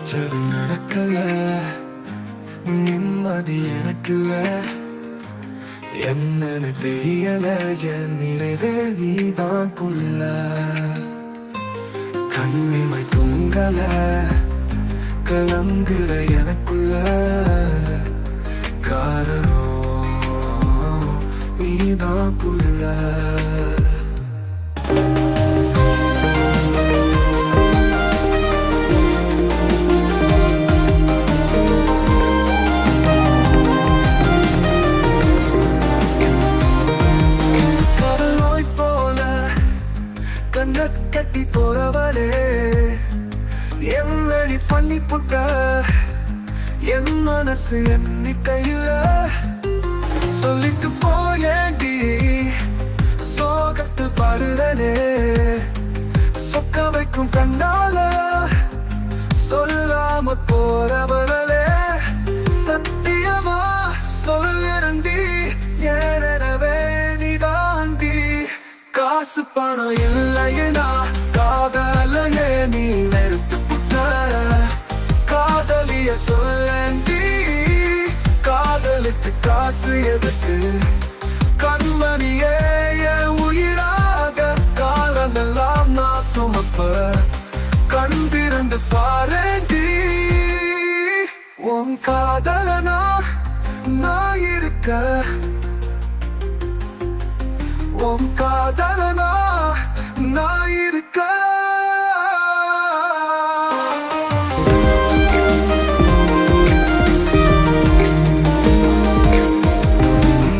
நினைச்சது நடக்கல. நிம்மதி எனக்குல. என்னன்னு தெரியல. என் நினைவே நீதான் புள்ள கண்ணிமை தூங்கல. கலங்குற எனக்குள்ள. காரணம் நீதான் புள்ள கட்டி போறவளே. என்னடி பண்ணி புட்ட. என் மனசு எண்ணி கையில சொல்லிட்டு போயேண்டி சோகத்து பாடுதனே. சொக்க வைக்கும் கண்ணால. சொல்லாம போறவளே காசு பணம் இல்லையனா காதலையே நீ வெறுத்து புட்ட. காதலிய சொல்லி காதலுக்கு காசு எதுக்கு? கண்மணியே உயிராக காலமெல்லாம் நான் சுமப்ப. கண் திறந்து பாரேண்டி உன் காதலனா நான் இருக்க. உன் காதலனா நான் இருக்க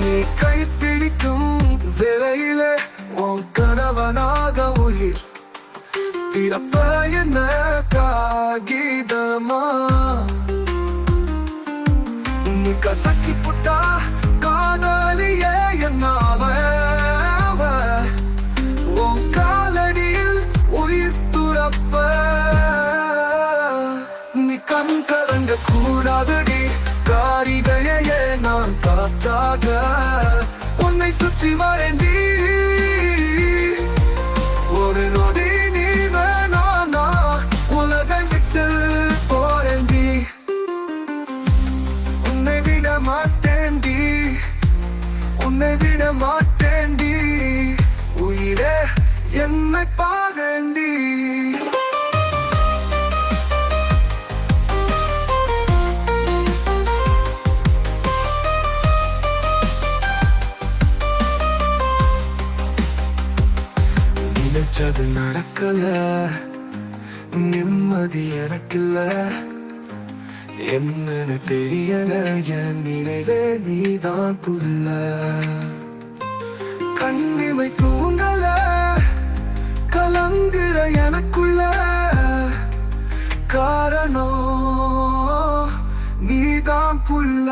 நீ கைப்பிடிக்கும் விலையிலே உன் கணவனாக உயிர். பிறப்ப என்ன? கலங்க கூடாதடி. காரிகையே நான் காத்தாக உன்னை சுற்றி வரேண்டி நினைச்சது நடக்கல. நிம்மதி எனக்குல என்னன்னு தெரியல. என் நினைவே நீதான் புல்ல. கண்ணிமை தூங்கல கலங்குற எனக்குள்ள. காரணம் நீதான் புள்ள